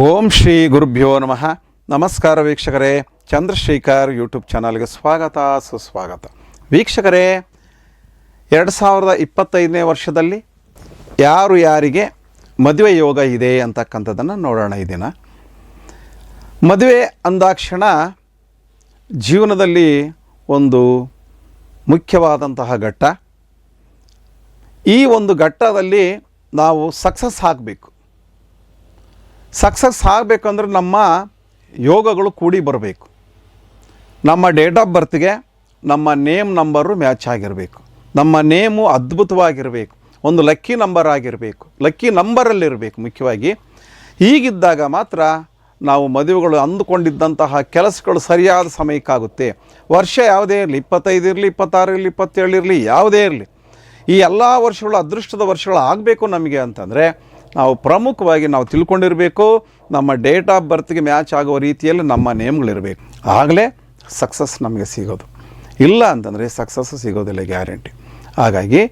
ಓಂ ಶ್ರೀ ಗುರುಭ್ಯೋ ನಮಃ. ನಮಸ್ಕಾರ ವೀಕ್ಷಕರೇ. ಚಂದ್ರಶೇಖರ್ ಯೂಟ್ಯೂಬ್ ಚಾನಲ್ಗೆ ಸ್ವಾಗತ, ಸುಸ್ವಾಗತ. ವೀಕ್ಷಕರೇ, ಎರಡು ಸಾವಿರದ ಇಪ್ಪತ್ತೈದನೇ ವರ್ಷದಲ್ಲಿ ಯಾರು ಯಾರಿಗೆ ಮದುವೆ ಯೋಗ ಇದೆ ಅಂತಕ್ಕಂಥದ್ದನ್ನು ನೋಡೋಣ ಈ ದಿನ. ಮದುವೆ ಅಂದಾಕ್ಷಣ ಜೀವನದಲ್ಲಿ ಒಂದು ಮುಖ್ಯವಾದಂತಹ ಘಟ್ಟ. ಈ ಒಂದು ಘಟ್ಟದಲ್ಲಿ ನಾವು ಸಕ್ಸಸ್ ಆಗಬೇಕು. ಸಕ್ಸಸ್ ಆಗಬೇಕಂದ್ರೆ ನಮ್ಮ ಯೋಗಗಳು ಕೂಡಿ ಬರಬೇಕು. ನಮ್ಮ ಡೇಟ್ ಆಫ್ ಬರ್ತ್ಗೆ ನಮ್ಮ ನೇಮ್ ನಂಬರು ಮ್ಯಾಚ್ ಆಗಿರಬೇಕು. ನಮ್ಮ ನೇಮು ಅದ್ಭುತವಾಗಿರಬೇಕು. ಒಂದು ಲಕ್ಕಿ ನಂಬರ್ ಆಗಿರಬೇಕು. ಲಕ್ಕಿ ನಂಬರಲ್ಲಿರಬೇಕು ಮುಖ್ಯವಾಗಿ. ಹೀಗಿದ್ದಾಗ ಮಾತ್ರ ನಾವು ಮದುವೆಗಳು ಅಂದುಕೊಂಡಿದ್ದಂತಹ ಕೆಲಸಗಳು ಸರಿಯಾದ ಸಮಯಕ್ಕಾಗುತ್ತೆ. ವರ್ಷ ಯಾವುದೇ ಇರಲಿ, ಇಪ್ಪತ್ತೈದು ಇರಲಿ, ಇಪ್ಪತ್ತಾರು ಇರಲಿ, ಇಪ್ಪತ್ತೇಳು ಇರಲಿ, ಯಾವುದೇ ಇರಲಿ. ಈ ಎಲ್ಲ ವರ್ಷಗಳು ಅದೃಷ್ಟದ ವರ್ಷಗಳು ಆಗಬೇಕು ನಮಗೆ ಅಂತಂದರೆ ನಾವು ಪ್ರಮುಖವಾಗಿ ನಾವು ತಿಳ್ಕೊಂಡಿರಬೇಕು, ನಮ್ಮ ಡೇಟ್ ಆಫ್ ಬರ್ತ್ಗೆ ಮ್ಯಾಚ್ ಆಗುವ ರೀತಿಯಲ್ಲಿ ನಮ್ಮ ನೇಮ್ಗಳಿರಬೇಕು ಆಗಲೇ ಸಕ್ಸಸ್ ನಮಗೆ ಸಿಗೋದು. ಇಲ್ಲ ಅಂತಂದರೆ ಸಕ್ಸಸ್ ಸಿಗೋದಿಲ್ಲ ಗ್ಯಾರಂಟಿ. ಹಾಗಾಗಿ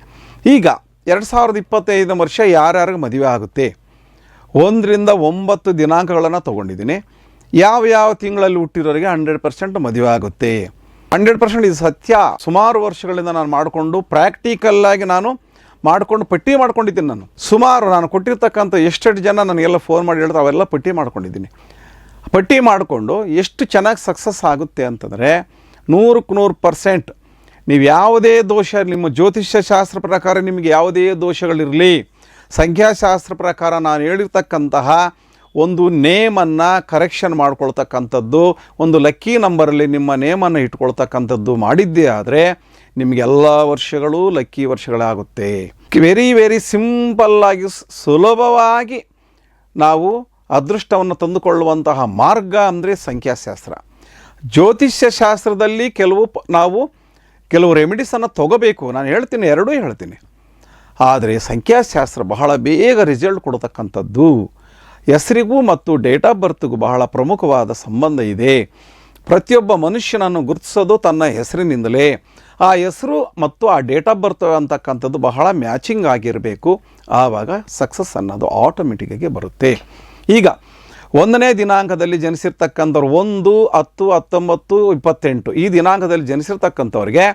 ಈಗ ಎರಡು ಸಾವಿರದ ಇಪ್ಪತ್ತೈದು ವರ್ಷ ಯಾರ್ಯಾರಿಗೆ ಮದುವೆ ಆಗುತ್ತೆ? ಒಂದರಿಂದ ಒಂಬತ್ತು ದಿನಾಂಕಗಳನ್ನು ತೊಗೊಂಡಿದ್ದೀನಿ. ಯಾವ ಯಾವ ತಿಂಗಳಲ್ಲಿ ಹುಟ್ಟಿರೋರಿಗೆ ಹಂಡ್ರೆಡ್ ಪರ್ಸೆಂಟ್ ಮದುವೆ ಆಗುತ್ತೆ? ಹಂಡ್ರೆಡ್ ಪರ್ಸೆಂಟ್ ಇದು ಸತ್ಯ. ಸುಮಾರು ವರ್ಷಗಳಿಂದ ನಾನು ಮಾಡಿಕೊಂಡು ಪ್ರಾಕ್ಟಿಕಲ್ಲಾಗಿ ನಾನು ಮಾಡಿಕೊಂಡು ಪಟ್ಟಿ ಮಾಡ್ಕೊಂಡಿದ್ದೀನಿ ನಾನು. ಸುಮಾರು ನಾನು ಕೊಟ್ಟಿರ್ತಕ್ಕಂಥ ಎಷ್ಟೆಷ್ಟು ಜನ ನನಗೆಲ್ಲ ಫೋನ್ ಮಾಡಿ ಹೇಳ್ತಾರೆ, ಅವೆಲ್ಲ ಪಟ್ಟಿ ಮಾಡ್ಕೊಂಡಿದ್ದೀನಿ. ಪಟ್ಟಿ ಮಾಡಿಕೊಂಡು ಎಷ್ಟು ಚೆನ್ನಾಗಿ ಸಕ್ಸಸ್ ಆಗುತ್ತೆ ಅಂತಂದರೆ, ನೂರಕ್ಕೆ ನೂರು ಪರ್ಸೆಂಟ್ ನೀವು ಯಾವುದೇ ದೋಷ, ನಿಮ್ಮ ಜ್ಯೋತಿಷ್ಯ ಶಾಸ್ತ್ರ ಪ್ರಕಾರ ನಿಮಗೆ ಯಾವುದೇ ದೋಷಗಳಿರಲಿ. ಸಂಖ್ಯಾಶಾಸ್ತ್ರ ಪ್ರಕಾರ ನಾನು ಹೇಳಿರ್ತಕ್ಕಂತಹ ಒಂದು ನೇಮನ್ನು ಕರೆಕ್ಷನ್ ಮಾಡ್ಕೊಳ್ತಕ್ಕಂಥದ್ದು, ಒಂದು ಲಕ್ಕಿ ನಂಬರಲ್ಲಿ ನಿಮ್ಮ ನೇಮನ್ನು ಇಟ್ಕೊಳ್ತಕ್ಕಂಥದ್ದು ಮಾಡಿದ್ದೇ ಆದರೆ ನಿಮಗೆಲ್ಲ ವರ್ಷಗಳು ಲಕ್ಕಿ ವರ್ಷಗಳಾಗುತ್ತೆ. ವೆರಿ ವೆರಿ ಸಿಂಪಲ್ಲಾಗಿ ಸುಲಭವಾಗಿ ನಾವು ಅದೃಷ್ಟವನ್ನು ತಂದುಕೊಳ್ಳುವಂತಹ ಮಾರ್ಗ ಅಂದರೆ ಸಂಖ್ಯಾಶಾಸ್ತ್ರ. ಜ್ಯೋತಿಷ್ಯ ಶಾಸ್ತ್ರದಲ್ಲಿ ಕೆಲವು ನಾವು ಕೆಲವು ರೆಮಿಡೀಸನ್ನು ತಗೋಬೇಕು. ನಾನು ಹೇಳ್ತೀನಿ, ಎರಡೂ ಹೇಳ್ತೀನಿ. ಆದರೆ ಸಂಖ್ಯಾಶಾಸ್ತ್ರ ಬಹಳ ಬೇಗ ರಿಸಲ್ಟ್ ಕೊಡತಕ್ಕಂಥದ್ದು. ಹೆಸರಿಗೂ ಮತ್ತು ಡೇಟ್ ಆಫ್ ಬರ್ತ್ಗೂ ಬಹಳ ಪ್ರಮುಖವಾದ ಸಂಬಂಧ ಇದೆ. ಪ್ರತಿಯೊಬ್ಬ ಮನುಷ್ಯನನ್ನು ಗುರುತಿಸೋದು ತನ್ನ ಹೆಸರಿನಿಂದಲೇ. ಆ ಹೆಸರು ಮತ್ತು ಆ ಡೇಟ್ ಆಫ್ ಬರ್ತ್ ಅಂತಕ್ಕಂಥದ್ದು ಬಹಳ ಮ್ಯಾಚಿಂಗ್ ಆಗಿರಬೇಕು. ಆವಾಗ ಸಕ್ಸಸ್ ಅನ್ನೋದು ಆಟೋಮೆಟಿಕ್ಕಾಗಿ ಬರುತ್ತೆ. ಈಗ ಒಂದನೇ ದಿನಾಂಕದಲ್ಲಿ ಜನಿಸಿರ್ತಕ್ಕಂಥವ್ರು ಒಂದು, ಹತ್ತು, ಹತ್ತೊಂಬತ್ತು, ಇಪ್ಪತ್ತೆಂಟು. ಈ ದಿನಾಂಕದಲ್ಲಿ ಜನಿಸಿರ್ತಕ್ಕಂಥವ್ರಿಗೆ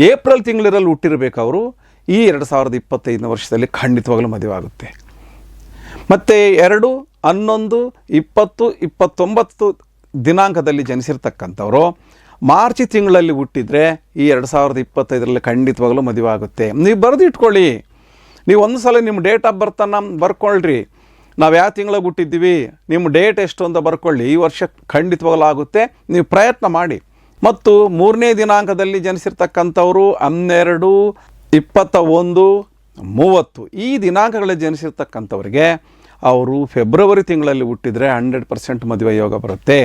ಏಪ್ರಿಲ್ ತಿಂಗಳಿರಲ್ಲಿ ಹುಟ್ಟಿರಬೇಕು ಅವರು. ಈ ಎರಡು ಸಾವಿರದ ಇಪ್ಪತ್ತೈದನೇ ವರ್ಷದಲ್ಲಿ ಖಂಡಿತವಾಗಲೂ ಮದುವೆ ಆಗುತ್ತೆ. ಮತ್ತು ಎರಡು, ಹನ್ನೊಂದು, ಇಪ್ಪತ್ತು, ಇಪ್ಪತ್ತೊಂಬತ್ತು ದಿನಾಂಕದಲ್ಲಿ ಜನಿಸಿರ್ತಕ್ಕಂಥವ್ರು. ಮಾರ್ಚ್ ತಿಂಗಳಲ್ಲಿ ಹುಟ್ಟಿದರೆ ಈ ಎರಡು ಸಾವಿರದ ಇಪ್ಪತ್ತೈದರಲ್ಲಿ ಖಂಡಿತವಾಗಲೂ ಮದುವೆ ಆಗುತ್ತೆ ನೀವು ಬರೆದು ಇಟ್ಕೊಳ್ಳಿ ನೀವು ಒಂದು ಸಲ ನಿಮ್ಮ ಡೇಟ್ ಆಫ್ ಬರ್ತನ್ನು ಬರ್ಕೊಳ್ಳ್ರಿ ನಾವು ಯಾವ ತಿಂಗಳಿಗೆ ಹುಟ್ಟಿದ್ದೀವಿ? ನಿಮ್ಮ ಡೇಟ್ ಎಷ್ಟು ಅಂತ ಬರ್ಕೊಳ್ಳಿ. ಈ ವರ್ಷ ಖಂಡಿತವಾಗಲೂ ಆಗುತ್ತೆ. ನೀವು ಪ್ರಯತ್ನ ಮಾಡಿ. ಮತ್ತು ಮೂರನೇ ದಿನಾಂಕದಲ್ಲಿ ಜನಿಸಿರ್ತಕ್ಕಂಥವರು ಹನ್ನೆರಡು, ಇಪ್ಪತ್ತ ಒಂದು, ಮೂವತ್ತು. ಈ ದಿನಾಂಕಗಳಲ್ಲಿ ಜನಿಸಿರ್ತಕ್ಕಂಥವ್ರಿಗೆ ಅವರು ಫೆಬ್ರವರಿ ತಿಂಗಳಲ್ಲಿ ಹುಟ್ಟಿದರೆ ಹಂಡ್ರೆಡ್ ಪರ್ಸೆಂಟ್ ಮದುವೆ ಯೋಗ ಬರುತ್ತೆ.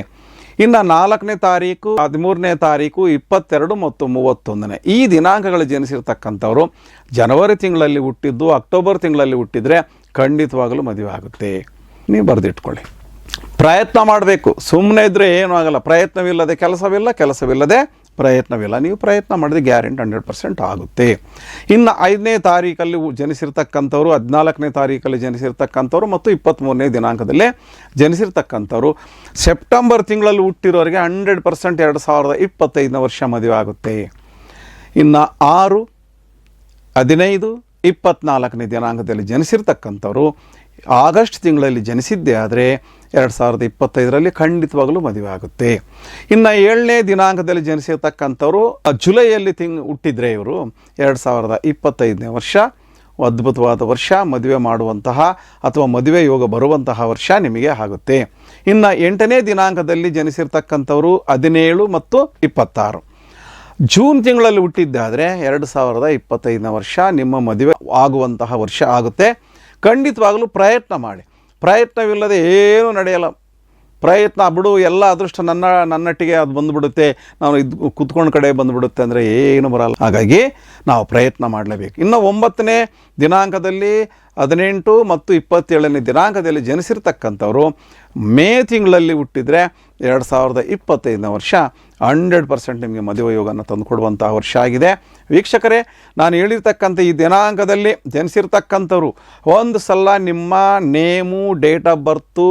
ಇನ್ನು ನಾಲ್ಕನೇ ತಾರೀಕು, ಹದಿಮೂರನೇ ತಾರೀಕು, ಇಪ್ಪತ್ತೆರಡು ಮತ್ತು ಮೂವತ್ತೊಂದನೇ. ಈ ದಿನಾಂಕಗಳು ಜನಿಸಿರ್ತಕ್ಕಂಥವರು ಜನವರಿ ತಿಂಗಳಲ್ಲಿ ಹುಟ್ಟಿದ್ದು, ಅಕ್ಟೋಬರ್ ತಿಂಗಳಲ್ಲಿ ಹುಟ್ಟಿದರೆ ಖಂಡಿತವಾಗಲೂ ಮದುವೆ ಆಗುತ್ತೆ. ನೀವು ಬರೆದಿಟ್ಕೊಳ್ಳಿ. ಪ್ರಯತ್ನ ಮಾಡಬೇಕು. ಸುಮ್ಮನೆ ಇದ್ದರೆ ಏನೂ ಆಗಲ್ಲ. ಪ್ರಯತ್ನವಿಲ್ಲದೆ, ಕೆಲಸವಿಲ್ಲ, ಕೆಲಸವಿಲ್ಲದೆ ಪ್ರಯತ್ನವಿಲ್ಲ. ನೀವು ಪ್ರಯತ್ನ ಮಾಡಿದ್ರೆ ಗ್ಯಾರಂಟಿ ಹಂಡ್ರೆಡ್ ಪರ್ಸೆಂಟ್ ಆಗುತ್ತೆ. ಇನ್ನು ಐದನೇ ತಾರೀಕಲ್ಲಿ ಜನಿಸಿರ್ತಕ್ಕಂಥವ್ರು, ಹದಿನಾಲ್ಕನೇ ತಾರೀಕಲ್ಲಿ ಜನಿಸಿರ್ತಕ್ಕಂಥವ್ರು ಮತ್ತು ಇಪ್ಪತ್ತ್ಮೂರನೇ ದಿನಾಂಕದಲ್ಲೇ ಜನಿಸಿರ್ತಕ್ಕಂಥವ್ರು, ಸೆಪ್ಟೆಂಬರ್ ತಿಂಗಳಲ್ಲಿ ಹುಟ್ಟಿರೋರಿಗೆ ಹಂಡ್ರೆಡ್ ಪರ್ಸೆಂಟ್ ಎರಡು ಸಾವಿರದ ಇಪ್ಪತ್ತೈದನೇ ವರ್ಷ ಮದುವೆ ಆಗುತ್ತೆ. ಇನ್ನು ಆರು, ಹದಿನೈದು ಇಪ್ಪತ್ನಾಲ್ಕನೇ ದಿನಾಂಕದಲ್ಲಿ ಜನಿಸಿರ್ತಕ್ಕಂಥವರು ಆಗಸ್ಟ್ ತಿಂಗಳಲ್ಲಿ ಜನಿಸಿದ್ದೇ ಆದರೆ ಎರಡು ಸಾವಿರದ ಇಪ್ಪತ್ತೈದರಲ್ಲಿ ಖಂಡಿತವಾಗಲೂ ಮದುವೆ ಆಗುತ್ತೆ. ಇನ್ನು ಏಳನೇ ದಿನಾಂಕದಲ್ಲಿ ಜನಿಸಿರ್ತಕ್ಕಂಥವ್ರು ಜುಲೈಯಲ್ಲಿ ತಿಂಗ್ ಹುಟ್ಟಿದ್ರೆ ಇವರು ಎರಡು ಸಾವಿರದ ಇಪ್ಪತ್ತೈದನೇ ವರ್ಷ. ಅದ್ಭುತವಾದ ವರ್ಷ, ಮದುವೆ ಮಾಡುವಂತಹ ಅಥವಾ ಮದುವೆ ಯೋಗ ಬರುವಂತಹ ವರ್ಷ ನಿಮಗೆ ಆಗುತ್ತೆ. ಇನ್ನು ಎಂಟನೇ ದಿನಾಂಕದಲ್ಲಿ ಜನಿಸಿರ್ತಕ್ಕಂಥವರು ಹದಿನೇಳು ಮತ್ತು ಇಪ್ಪತ್ತಾರು. ಜೂನ್ ತಿಂಗಳಲ್ಲಿ ಹುಟ್ಟಿದ್ದಾದರೆ ಎರಡು ಸಾವಿರದ ಇಪ್ಪತ್ತೈದನೇ ವರ್ಷ ನಿಮ್ಮ ಮದುವೆ ಆಗುವಂತಹ ವರ್ಷ ಆಗುತ್ತೆ. ಖಂಡಿತವಾಗಲೂ ಪ್ರಯತ್ನ ಮಾಡಿ. ಪ್ರಯತ್ನವಿಲ್ಲದೆ ಏನೂ ನಡೆಯಲ್ಲ. ಪ್ರಯತ್ನ ಬಿಡು, ಎಲ್ಲ ಅದೃಷ್ಟ ನನ್ನ, ನನ್ನಟ್ಟಿಗೆ ಅದು ಬಂದುಬಿಡುತ್ತೆ. ನಾನು ಇದು ಕುತ್ಕೊಂಡು ಕಡೆ ಬಂದುಬಿಡುತ್ತೆ ಅಂದರೆ ಏನು ಬರಲ್ಲ. ಹಾಗಾಗಿ ನಾವು ಪ್ರಯತ್ನ ಮಾಡಲೇಬೇಕು. ಇನ್ನು ಒಂಬತ್ತನೇ ದಿನಾಂಕದಲ್ಲಿ ಹದಿನೆಂಟು ಮತ್ತು ಇಪ್ಪತ್ತೇಳನೇ ದಿನಾಂಕದಲ್ಲಿ ಜನಿಸಿರ್ತಕ್ಕಂಥವರು ಮೇ ತಿಂಗಳಲ್ಲಿ ಹುಟ್ಟಿದರೆ ಎರಡು ಸಾವಿರದ ಇಪ್ಪತ್ತೈದನೇ ವರ್ಷ ಹಂಡ್ರೆಡ್ ಪರ್ಸೆಂಟ್ ನಿಮಗೆ ಮದುವೆ ಯೋಗನ ತಂದುಕೊಡುವಂಥ ವರ್ಷ ಆಗಿದೆ. ವೀಕ್ಷಕರೇ, ನಾನು ಹೇಳಿರ್ತಕ್ಕಂಥ ಈ ದಿನಾಂಕದಲ್ಲಿ ಜನಿಸಿರ್ತಕ್ಕಂಥವ್ರು ಒಂದು ಸಲ ನಿಮ್ಮ name, date of birth,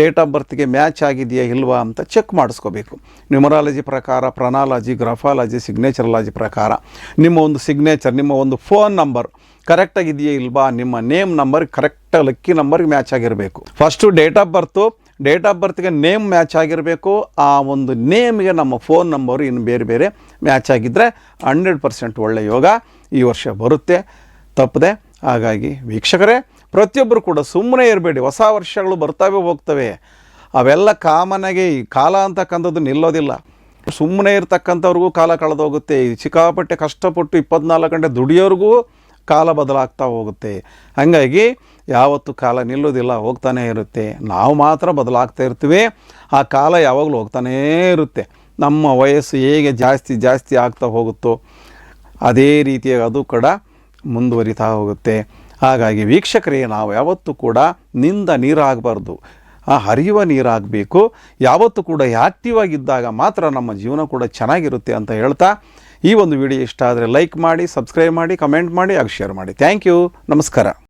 date of ಬರ್ತ್ಗೆ match ಆಗಿದೆಯಾ ಇಲ್ವಾ ಅಂತ ಚೆಕ್ ಮಾಡಿಸ್ಕೋಬೇಕು. ನ್ಯೂಮರಾಲಜಿ ಪ್ರಕಾರ ಪ್ರನಾಲಜಿ ಗ್ರಫಾಲಜಿ, ಸಿಗ್ನೇಚರಲಾಜಿ ಪ್ರಕಾರ ನಿಮ್ಮ ಒಂದು ಸಿಗ್ನೇಚರ್, ನಿಮ್ಮ ಒಂದು ಫೋನ್ ನಂಬರ್ ಕರೆಕ್ಟಾಗಿದೆಯಾ ಇಲ್ವಾ ನಿಮ್ಮ ನೇಮ್ ನಂಬರ್ ಕರೆಕ್ಟ್ ಲಕ್ಕಿ ನಂಬರ್ಗೆ ಮ್ಯಾಚ್ ಆಗಿರಬೇಕು. First date of birth date of ಬರ್ತ್ಗೆ name match ಆಗಿರಬೇಕು. ಆ ಒಂದು ನೇಮ್ಗೆ ನಮ್ಮ ಫೋನ್ ನಂಬರು ಇನ್ನು ಬೇರೆ ಬೇರೆ ಮ್ಯಾಚ್ ಆಗಿದ್ದರೆ ಹಂಡ್ರೆಡ್ ಪರ್ಸೆಂಟ್ ಒಳ್ಳೆಯ ಯೋಗ ಈ ವರ್ಷ ಬರುತ್ತೆ. ತಪ್ಪದೆ. ಹಾಗಾಗಿ ವೀಕ್ಷಕರೇ, ಪ್ರತಿಯೊಬ್ಬರು ಕೂಡ ಸುಮ್ಮನೆ ಇರಬೇಡಿ. ಹೊಸ ವರ್ಷಗಳು ಬರ್ತಾವೆ, ಹೋಗ್ತವೆ. ಅವೆಲ್ಲ ಕಾಮನಾಗಿ ಈ ಕಾಲ ಅಂತಕ್ಕಂಥದ್ದು ನಿಲ್ಲೋದಿಲ್ಲ. ಸುಮ್ಮನೆ ಇರ್ತಕ್ಕಂಥವ್ರಿಗೂ ಕಾಲ ಕಳೆದೋಗುತ್ತೆ. ಈ ಸಿಕ್ಕಾಪಟ್ಟೆ ಕಷ್ಟಪಟ್ಟು ಇಪ್ಪತ್ನಾಲ್ಕು ಗಂಟೆ ದುಡಿಯೋರಿಗೂ ಕಾಲ ಬದಲಾಗ್ತಾ ಹೋಗುತ್ತೆ. ಹಾಗಾಗಿ ಯಾವತ್ತು ಕಾಲ ನಿಲ್ಲೋದಿಲ್ಲ ಹೋಗ್ತಾನೇ ಇರುತ್ತೆ. ನಾವು ಮಾತ್ರ ಬದಲಾಗ್ತಾ ಇರ್ತೀವಿ. ಆ ಕಾಲ ಯಾವಾಗಲೂ ಹೋಗ್ತಾನೇ ಇರುತ್ತೆ. ನಮ್ಮ ವಯಸ್ಸು ಹೇಗೆ ಜಾಸ್ತಿ ಜಾಸ್ತಿ ಆಗ್ತಾ ಹೋಗುತ್ತೋ, ಅದೇ ರೀತಿಯಾಗಿ ಅದು ಕೂಡ ಮುಂದುವರಿತಾ ಹೋಗುತ್ತೆ. ಹಾಗಾಗಿ ವೀಕ್ಷಕರೇ, ನಾವು ಯಾವತ್ತೂ ಕೂಡ ನಿಂದ ನೀರಾಗಬಾರ್ದು. ಆ ಹರಿಯುವ ನೀರಾಗಬೇಕು. ಯಾವತ್ತೂ ಕೂಡ ಆ್ಯಕ್ಟಿವ್ ಆಗಿದ್ದಾಗ ಮಾತ್ರ ನಮ್ಮ ಜೀವನ ಕೂಡ ಚೆನ್ನಾಗಿರುತ್ತೆ ಅಂತ ಹೇಳ್ತಾ ಈ ಒಂದು ವಿಡಿಯೋ ಇಷ್ಟ ಆದರೆ ಲೈಕ್ ಮಾಡಿ ಸಬ್ಸ್ಕ್ರೈಬ್ ಮಾಡಿ ಕಮೆಂಟ್ ಮಾಡಿ ಹಾಗೂ ಶೇರ್ ಮಾಡಿ. ಥ್ಯಾಂಕ್ ಯು ನಮಸ್ಕಾರ.